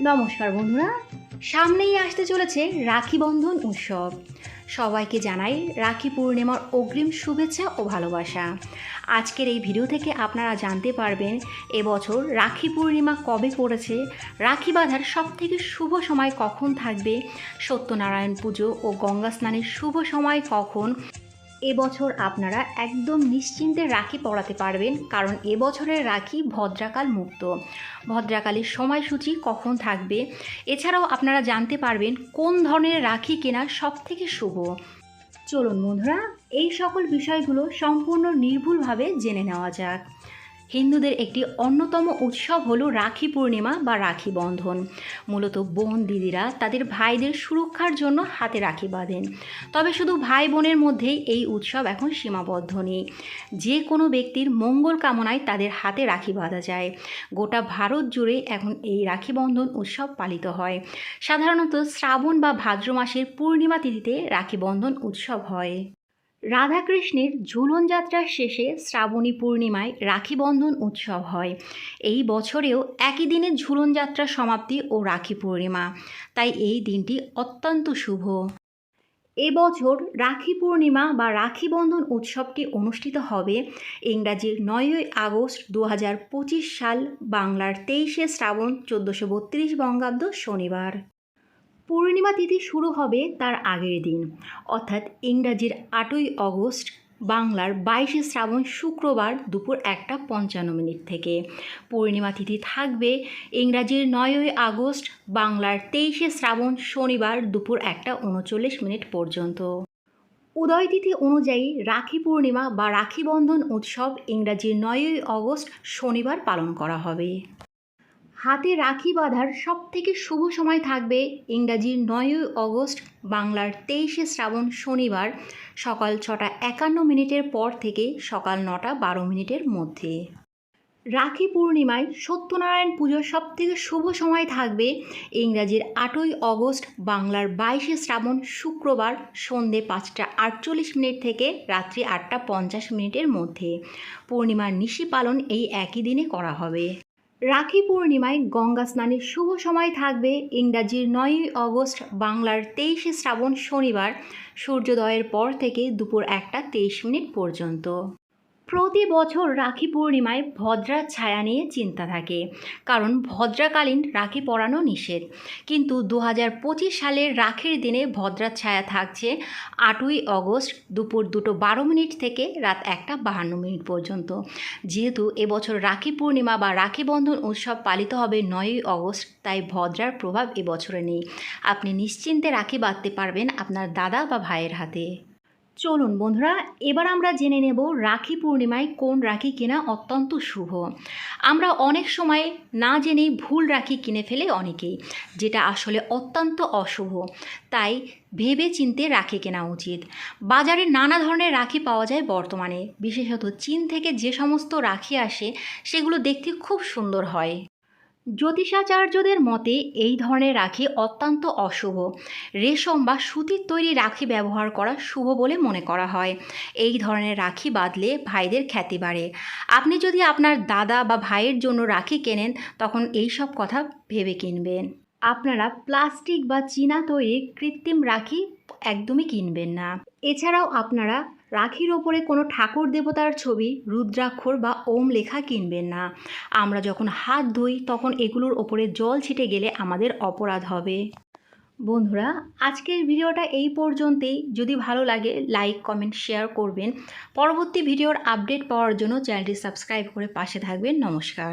নমস্কার বন্ধুরা, সামনেই আসতে চলেছে রাখি বন্ধন উৎসব। সবাইকে জানাই রাখি পূর্ণিমার অগ্রিম শুভেচ্ছা ও ভালোবাসা। আজকের এই ভিডিও থেকে আপনারা জানতে পারবেন, এবছর রাখি পূর্ণিমা কবে পড়েছে, রাখি বাঁধার সবথেকে শুভ সময় কখন থাকবে, সত্যনারায়ণ পুজো ও গঙ্গা স্নানের শুভ সময় কখন এবছর আপনারা একদম নিশ্চিন্তে রাখি পড়াতে পারবেন, কারণ এবছরের রাখি ভদ্রাকাল মুক্ত। ভদ্রাকালের সময়সূচি কখন থাকবে? এছাড়াও আপনারা জানতে পারবেন কোন ধরনের রাখি কেনা সব থেকে শুভ। চলুন বন্ধুরা, এই সকল বিষয়গুলো সম্পূর্ণ নির্ভুলভাবে জেনে নেওয়া যাক। হিন্দুদের একটি অন্যতম উৎসব হলো রাখি পূর্ণিমা বা রাখি বন্ধন। মূলত বোন দিদিরা তাদের ভাইদের সুরক্ষার জন্য হাতে রাখি বাঁধেন। তবে শুধু ভাই বোনের মধ্যেই এই উৎসব এখন সীমাবদ্ধ নেই। যে কোনো ব্যক্তির মঙ্গল কামনায় তাদের হাতে রাখি বাঁধা যায়। গোটা ভারত জুড়ে এখন এই রাখি বন্ধন উৎসব পালিত হয়। সাধারণত শ্রাবণ বা ভাদ্র মাসের পূর্ণিমা তিথিতে রাখি বন্ধন উৎসব হয়। রাধাকৃষ্ণের ঝুলন যাত্রার শেষে শ্রাবণী পূর্ণিমায় রাখি বন্ধন উৎসব হয়। এই বছরেও একই দিনে ঝুলন যাত্রার সমাপ্তি ও রাখি পূর্ণিমা। তাই এই দিনটি অত্যন্ত শুভ। এবছর রাখি পূর্ণিমা বা রাখি বন্ধন উৎসবটি অনুষ্ঠিত হবে ইংরাজির নয়ই আগস্ট দু হাজার পঁচিশ সাল, বাংলার তেইশে শ্রাবণ, চোদ্দোশো বত্রিশ বঙ্গাব্দ শনিবার। পূর্ণিমা তিথি শুরু হবে তার আগের দিন। অর্থাৎ ইংরাজির আটই অগস্ট, বাংলার বাইশে শ্রাবণ শুক্রবার দুপুর একটা পঞ্চান্ন মিনিট থেকে। পূর্ণিমা তিথি থাকবে ইংরাজির নয়ই আগস্ট, বাংলার তেইশে শ্রাবণ শনিবার দুপুর একটা উনচল্লিশ মিনিট পর্যন্ত। উদয় তিথি অনুযায়ী রাখি পূর্ণিমা বা রাখি বন্ধন উৎসব ইংরাজির নয়ই অগস্ট শনিবার পালন করা হবে। হাতে রাখি বাঁধার সব থেকে শুভ সময় থাকবে ইংরাজির নয়ই অগস্ট, বাংলার তেইশে শ্রাবণ শনিবার, সকাল ছটা একান্ন মিনিটের পর থেকে সকাল নটা বারো মিনিটের মধ্যে। রাখি পূর্ণিমায় সত্যনারায়ণ পুজোর সব থেকে শুভ সময় থাকবে ইংরাজির আটই অগস্ট, বাংলার বাইশে শ্রাবণ শুক্রবার সন্ধে পাঁচটা আটচল্লিশ মিনিট থেকে রাত্রি আটটা পঞ্চাশ মিনিটের মধ্যে। পূর্ণিমার নিশি পালন এই একই দিনে করা হবে। রাখি পূর্ণিমায় গঙ্গা স্নানের শুভ সময় থাকবে ইংরাজির নয়ই অগস্ট, বাংলার তেইশে শ্রাবণ শনিবার, সূর্যোদয়ের পর থেকে দুপুর একটা তেইশ মিনিট পর্যন্ত। প্রতি বছর রাখি পূর্ণিমায় ভদ্রার ছায়া নিয়ে চিন্তা থাকে। কারণ ভদ্রাকালীন রাখি পরানো নিষেধ। কিন্তু দু হাজার পঁচিশ সালের রাখির দিনে ভদ্রার ছায়া থাকছে আটই অগস্ট দুপুর দুটো বারো মিনিট থেকে রাত একটা বাহান্ন মিনিট পর্যন্ত। যেহেতু এবছর রাখি পূর্ণিমা বা রাখি বন্ধন উৎসব পালিত হবে নয়ই অগস্ট, তাই ভদ্রার প্রভাব এবছরে নেই। আপনি নিশ্চিন্তে রাখি বাঁধতে পারবেন আপনার দাদা বা ভাইয়ের হাতে। চলুন বন্ধুরা, এবার আমরা জেনে নেব রাখি পূর্ণিমায় কোন রাখি কেনা অত্যন্ত শুভ। আমরা অনেক সময় না জেনেই ভুল রাখি কিনে ফেলে অনেকেই, যেটা আসলে অত্যন্ত অশুভ। তাই ভেবে চিনতে রাখি কেনা উচিত। বাজারে নানা ধরনের রাখি পাওয়া যায় বর্তমানে, বিশেষত চীন থেকে যে সমস্ত রাখি আসে, সেগুলো দেখতে খুব সুন্দর হয়। জ্যোতিষাচার্যদের মতে, এই ধরনের রাখি অত্যন্ত অশুভ। রেশম বা সুতির তৈরি রাখি ব্যবহার করা শুভ বলে মনে করা হয়। এই ধরনের রাখি বাঁধলে ভাইদের খ্যাতি বাড়ে। আপনি যদি আপনার দাদা বা ভাইয়ের জন্য রাখি কেনেন, তখন এই সব কথা ভেবে কিনবেন। আপনারা প্লাস্টিক বা চীনা তৈরি কৃত্রিম রাখি একদমই কিনবেন না। এছাড়াও আপনারা রাখির ওপরে কোনো ঠাকুর দেবতার ছবি, রুদ্রাক্ষর বা ওম লেখা কিনবেন না। আমরা যখন হাত ধুই, তখন এগুলোর ওপরে জল ছিটে গেলে আমাদের অপরাধ হবে। বন্ধুরা, আজকের ভিডিওটা এই পর্যন্তই। যদি ভালো লাগে লাইক কমেন্ট শেয়ার করবেন। পরবর্তী ভিডিওর আপডেট পাওয়ার জন্য চ্যানেলটি সাবস্ক্রাইব করে পাশে থাকবেন। নমস্কার।